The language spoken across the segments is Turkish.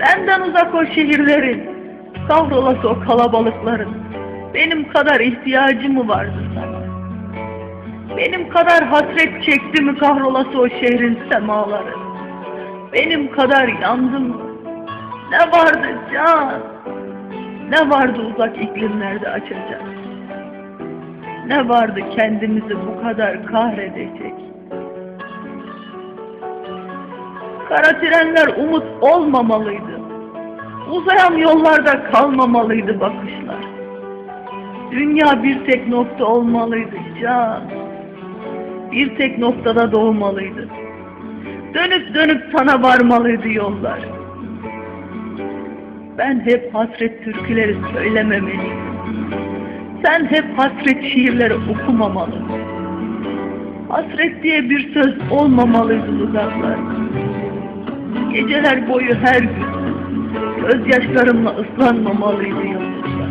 benden uzak o şehirlerin, kahrolası o kalabalıkların. Benim kadar ihtiyacı mı vardı sana? Benim kadar hasret çekti mi kahrolası o şehrin semaları? Benim kadar yandım mı? Ne vardı can? Ne vardı uzak iklimlerde açacak? Ne vardı kendimizi bu kadar kahredecek? Kara trenler umut olmamalıydı. Uzayan yollarda kalmamalıydı bakışlar. Dünya bir tek nokta olmalıydı can. Bir tek noktada doğmalıydı. Dönüp dönüp sana varmalıydı yollar. Ben hep hasret türküleri söylememeliydim. Sen hep hasret şiirleri okumamalı. Hasret diye bir söz olmamalıydı dudaklar. Geceler boyu her gün gözyaşlarımla ıslanmamalıydı yıldızlar.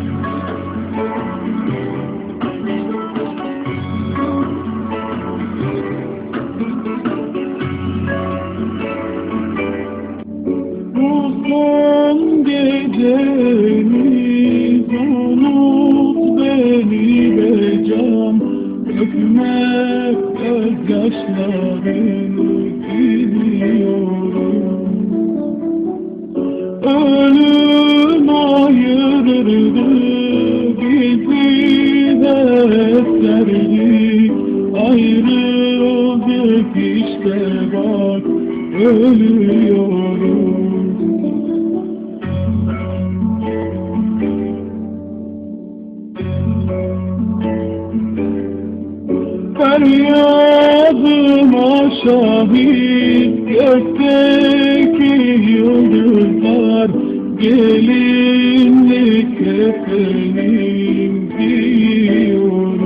Bu son gecemiz unut beni be can Dökme gözyaşlarını gidiyorum Ölüm ayırırdı bizi defterdi Ayrıldık işte bak ölüyorum. Feryadıma şahit gökteki yıldızlar Gelinlik efendim giyiyorum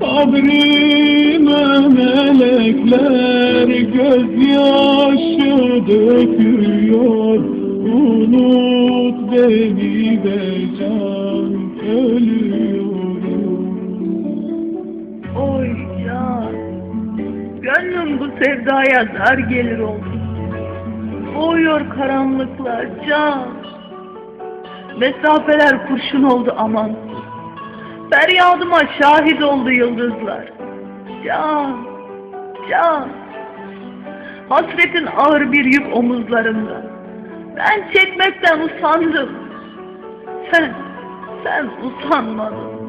Kabrime melekler gözyaşı döküyor. Unut beni be can ölüyorum. Oy can, gönlüm bu sevdaya dar gelir oldu. Boğuyor karanlıklar can. Mesafeler kurşun oldu amansız. Feryadıma şahit oldu yıldızlar. Can, can. Hasretin ağır bir yük omuzlarında. Ben çekmekten usandım. Sen, sen usanmadın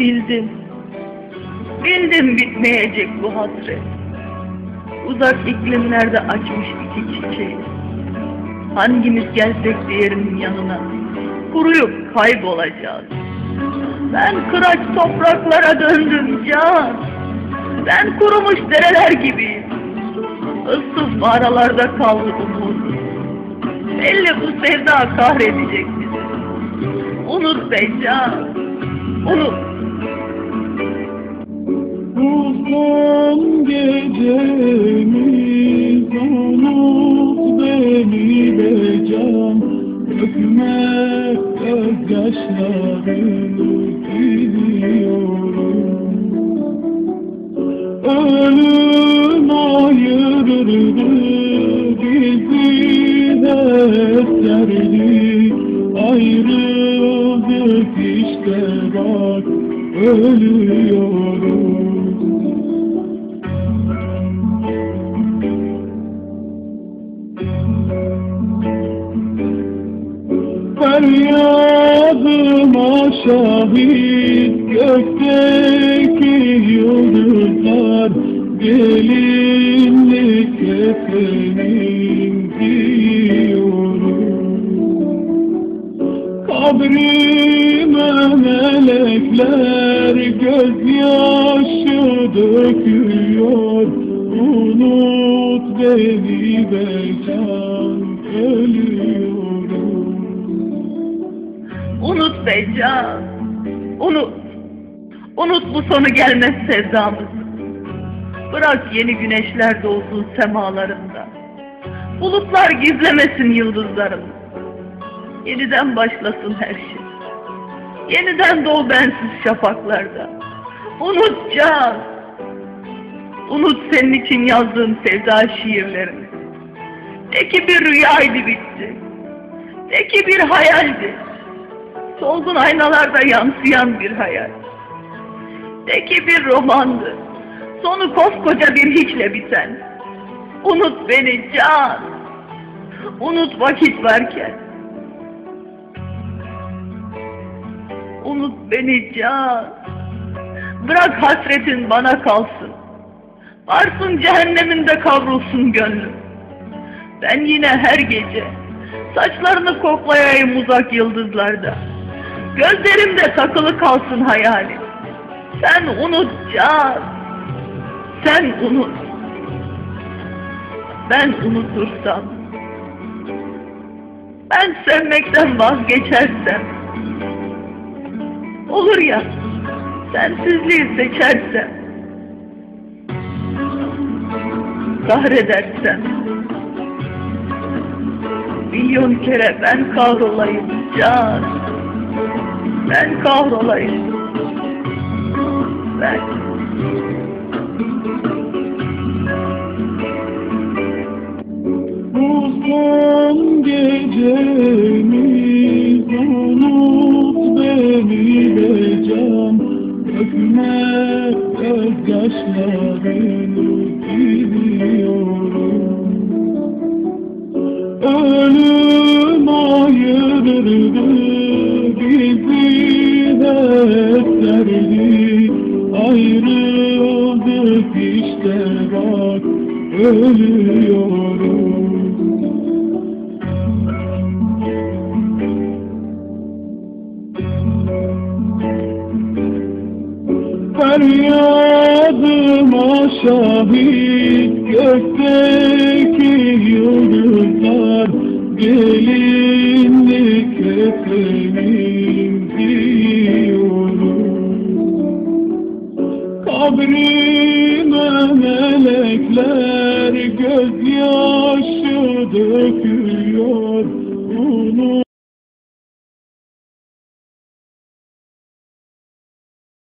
Bildim. Bildim bitmeyecek bu hasret. Uzak iklimlerde açmış iki çiçeği. Hangimiz gelsek diğerinin yanına, kuruyup kaybolacağız. Ben kıraç topraklara döndüm can. Ben kurumuş dereler gibiyim. Issız mağaralarda kaldı umudum. Belli bu sevda kahredecek bizi. Unut be can. Unut. Ölüyorum. Feryadıma şahit gökteki yıldızlar Gelinlik efendim Unut beni be can ölüyorum Unut be. Unut. Unut bu sonu gelmez sevdamızı. Bırak yeni güneşler doğsun semalarında. Bulutlar gizlemesin yıldızlarımı. Yeniden başlasın her şey. Yeniden doğ bensiz şafaklarda. Unut can. Unut senin için yazdığım sevda şiirlerini. De ki bir rüyaydı bitti. De ki bir hayaldi. Solgun aynalarda yansıyan bir hayal. De ki bir romandı. Sonu koskoca bir hiçle biten. Unut beni can. Unut vakit varken. Unut beni can. Bırak hasretin bana kalsın. Varsın cehenneminde kavrulsun gönlüm. Ben yine her gece saçlarını koklayayım uzak yıldızlarda. Gözlerimde takılı kalsın hayali. Sen unut can. Sen unut. Ben unutursam. Ben sevmekten vazgeçersem. Olur ya. Sensizliği seçersem. Kahredersem. Milyon kere ben kahrolayım can. Ben kahrolayım. Ben. Son gecemiz unut beni be can Dökme gözyaşlarını bak ölüyorum. Feryadıma şahit gökteki yıldızlar Gelinlik efendim diyorum. Kabrime melekler gözyaşı döküyor